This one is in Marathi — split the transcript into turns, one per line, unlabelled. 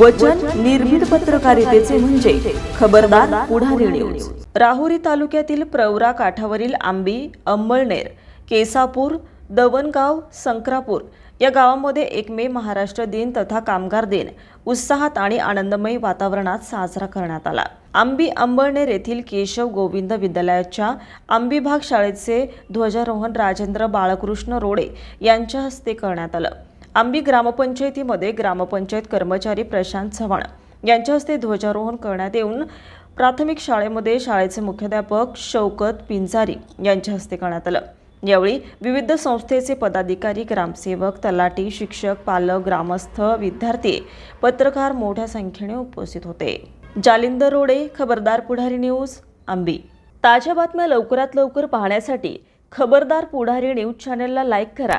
वचन निर्भीड पत्रकारितेचे म्हणजे खबरदार पुढारी न्यूज राहुरी तालुक्यातील प्रवरा काठावरील आंबी अंबळनेर केसापूर दवणगाव संक्रापूर या गावामध्ये एक मे महाराष्ट्र दिन तथा कामगार दिन उत्साहात आणि आनंदमय वातावरणात साजरा करण्यात आला. आंबी अंबळनेर येथील केशव गोविंद विद्यालयाच्या आंबी भाग शाळेचे ध्वजारोहण राजेंद्र बाळकृष्ण रोडे यांच्या हस्ते करण्यात आलं. आंबी ग्रामपंचायतीमध्ये ग्रामपंचायत कर्मचारी प्रशांत चव्हाण यांच्या हस्ते ध्वजारोहण करण्यात येऊन प्राथमिक शाळेमध्ये शाळेचे मुख्याध्यापक शौकत पिंजारी यांच्या हस्ते करण्यात आलं. यावेळी विविध संस्थेचे पदाधिकारी ग्रामसेवक तलाठी शिक्षक पालक ग्रामस्थ विद्यार्थी पत्रकार मोठ्या संख्येने उपस्थित होते. जालिंदर रोडे खबरदार पुढारी न्यूज आंबी. ताज्या बातम्या लवकरात लवकर पाहण्यासाठी खबरदार पुढारी न्यूज चॅनलला लाईक करा.